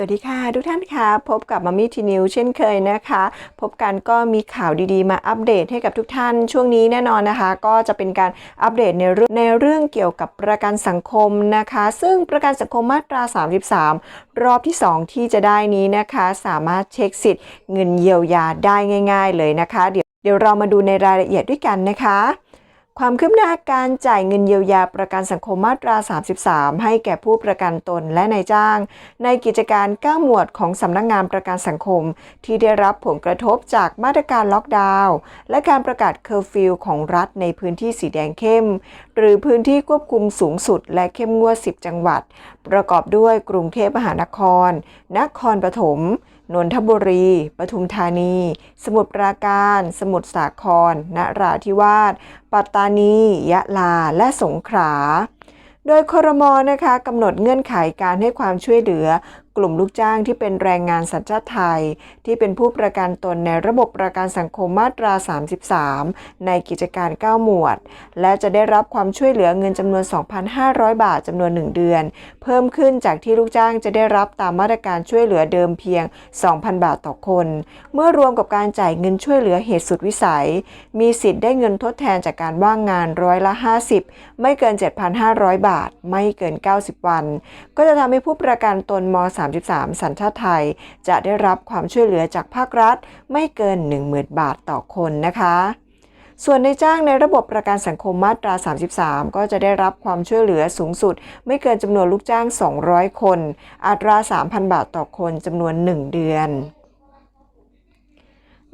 สวัสดีค่ะทุกท่านค่ะพบกับมามี่ทีนิวเช่นเคยนะคะ พบกันก็มีข่าวดีๆ มาอัปเดตให้กับทุกท่านช่วงนี้แน่นอนนะคะ ก็จะเป็นการอัปเดตในเรื่องในเรื่องเกี่ยวกับประกันสังคมนะคะ ซึ่งประกันสังคมมาตรา 33 รอบที่ 2 ที่จะได้นี้นะคะ สามารถเช็คสิทธิ์เงินเยียวยาได้ง่าย ๆ เลยนะคะ เดี๋ยวเดี๋ยวเรามาดูในรายละเอียดด้วยกันนะคะ ความคืบหน้าการจ่ายเงินเยียวยาประกันสังคมมาตรา 33 ให้แก่ผู้ประกันตนและนายจ้าง ในกิจการ 9 หมวดของสำนักงงานประกันสังคม ที่ได้รับผลกระทบจากมาตรการล็อกดาวน์และการประกาศเคอร์ฟิวของรัฐในพื้นที่สีแดงเข้ม หรือพื้นที่ควบคุมสูงสุดและเข้มงวด 10 จังหวัด ประกอบด้วยกรุงเทพมหานคร นครปฐม นนทบุรี ปทุมธานี สมุทรปราการ สมุทรสาคร นราธิวาส ปัตตานี ยะลา และสงขลา โดยครมนะคะกำหนดเงื่อนไขการให้ความช่วยเหลือ กลุ่มลูกจ้างที่เป็นแรงงานสัญชาติไทย ที่เป็นผู้ประกันตนในระบบประกันสังคมมาตรา 33 ในกิจการ 9 หมวด และจะได้รับความช่วยเหลือเงินจำนวน 2,500 บาทจำนวน 1 เดือน เพิ่มขึ้นจากที่ลูกจ้างจะได้รับตามมาตรการช่วยเหลือเดิมเพียง 2,000 บาทต่อคน เมื่อรวมกับการจ่ายเงินช่วยเหลือเหตุสุดวิสัย มีสิทธิ์ได้เงินทดแทนจากการว่างงานร้อยละ 50 ไม่เกิน 7,500 บาท ไม่เกิน 90 วัน ก็จะทำให้ผู้ประกันตนม33 สัญชาติไทย จะได้รับความช่วยเหลือจากภาครัฐ ไม่เกิน 10,000 บาทต่อคนนะคะส่วนในจ้างในระบบประกันสังคมมาตรา 33 ก็จะได้รับความช่วยเหลือสูงสุด ไม่เกินจำนวนลูกจ้าง 200 คน อัตรา 3,000 บาทต่อคนจำนวน 1 เดือน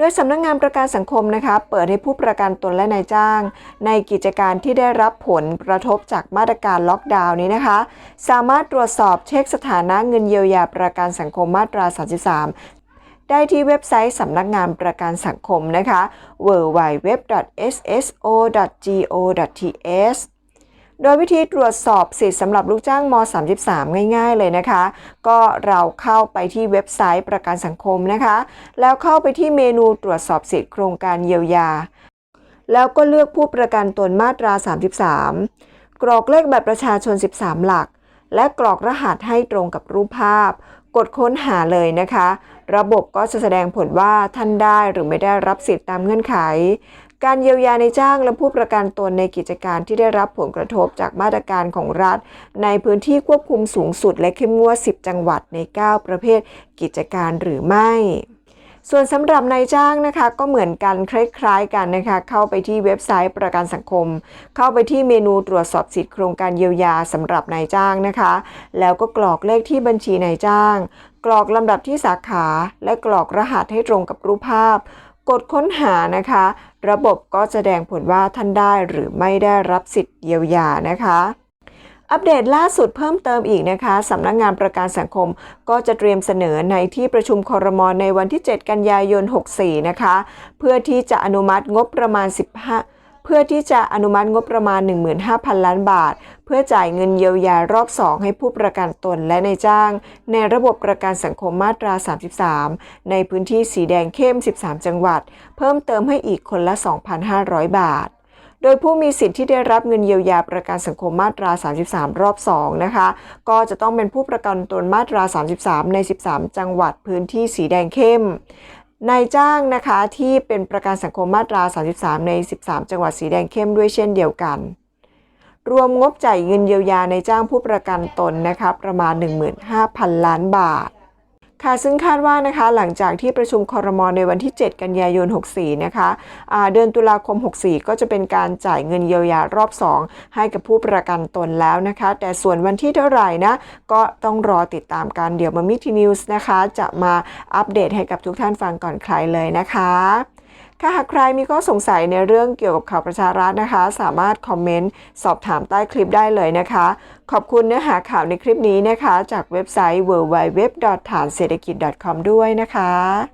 ยสำนักงงานประกันสังคมนะคะเปิดให้ผู้ประกันตนและนายจ้าง ในกิจการที่ได้รับผลกระทบจากมาตรการล็อกดาวน์นี้นะคะ สามารถตรวจสอบเช็คสถานะเงินเยียวยาประกันสังคมมาตรา 33ได้ที่เว็บไซต์สำนักงานประกันสังคมนะคะ www.sso.go.th โดยวิธีตรวจสอบสิทธิ์สำหรับลูกจ้างม 33 ง่าย ๆ เลยนะคะ ก็เราเข้าไปที่เว็บไซต์ประกันสังคมนะคะ แล้วเข้าไปที่เมนูตรวจสอบสิทธิ์โครงการเยียวยา แล้วก็เลือกผู้ประกันตนมาตรา 33 กรอกเลขบัตรประชาชน 13 หลัก และกรอกรหัสให้ตรงกับรูปภาพ กดค้นหาเลยนะคะ ระบบก็จะแสดงผลว่าท่านได้หรือไม่ได้รับสิทธิ์ตามเงื่อนไข การเยียวยาในจ้างและผู้ประกันตนในกิจการที่ได้รับผลกระทบจากมาตรการของรัฐ ในพื้นที่ควบคุมสูงสุดและเข้มงวด 10 จังหวัดใน 9 ประเภทกิจการหรือไม่ส่วนสำหรับนายจ้างนะคะก็เหมือนกันคล้ายๆกันนะคะเข้าไปที่เว็บไซต์ประกันสังคม เข้าไปที่เมนูตรวจสอบสิทธิโครงการเยียวยาสำหรับนายจ้างนะคะ แล้วก็กรอกเลขที่บัญชีนายจ้าง กรอกลำดับที่สาขา และกรอกรหัสให้ตรงกับรูปภาพ กดค้นหานะคะ ระบบก็แสดงผลว่าท่านได้หรือไม่ได้รับสิทธิ์เยียวยานะคะอัปเดตล่าสุดเพิ่มเติมอีกนะคะสำนักงงานประกันสังคม ก็จะเตรียมเสนอในที่ประชุมคอรมอในวันที่ 7 กันยายน 64 นะคะ เพื่อที่จะอนุมัติงบประมาณ 15 เพื่อที่จะอนุมัติงบประมาณ 15,000 ล้านบาท เพื่อจ่ายเงินเยียวยารอบ 2 ให้ผู้ประกันตนและในายจ้าง ในระบบประกันสังคมมาตรา 33 ในพื้นที่สีแดงเข้ม 13 จังหวัด เพิ่มเติมให้อีกคนละ 2,500 บาทโดยผู้มีสิทธิ์ที่ได้รับเงินเยียวยาประกันสังคมมาตรา 33 รอบ 2 นะคะ ก็จะต้องเป็นผู้ประกันตนมาตรา 33 ใน 13 จังหวัดพื้นที่สีแดงเข้ม นายจ้างนะคะที่เป็นประกันสังคมมาตรา 33 ใน 13 จังหวัดสีแดงเข้มด้วยเช่นเดียวกัน รวมงบจ่ายเงินเยียวยาในจ้างผู้ประกันตนนะคะประมาณ 15,000 ล้านบาท ค่ะซึ่งคาดว่านะคะหลังจากที่ประชุมคอรมอในวันที่ 7 กันยายน 64 นะคะะเดือนตุลาคม 64 ก็จะเป็นการจ่ายเงินเยียวยารอบ 2 ให้กับผู้ประกันตนแล้วนะคะ แต่ส่วนวันที่เท่าไหร่นะ ก็ต้องรอติดตามกันเดี๋ยวมามิทีนิวส์นะคะ จะมาอัปเดตให้กับทุกท่านฟังก่อนใครเลยนะคะ ค่ะหากใครมีข้อสงสัยในเรื่องเกี่ยวกับข่าวประชารัฐนะคะ สามารถคอมเมนต์สอบถามใต้คลิปได้เลยนะคะ ขอบคุณเนื้อหาข่าวในคลิปนี้นะคะ จากเว็บไซต์ www. ฐานเศรษฐกิจ .com ด้วยนะคะ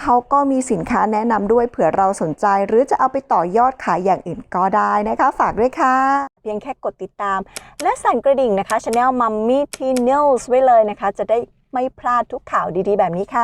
เขาก็มีสินค้าแนะนำด้วยเผื่อเราสนใจ หรือจะเอาไปต่อยอดขายอย่างอื่นก็ได้นะคะ ฝากด้วยค่ะ เพียงแค่กดติดตาม และสั่นกระดิ่งนะคะช anel Mummy Teen News ไว้เลยนะคะ จะได้ไม่พลาดทุกข่าวดีๆ แบบนี้ค่ะ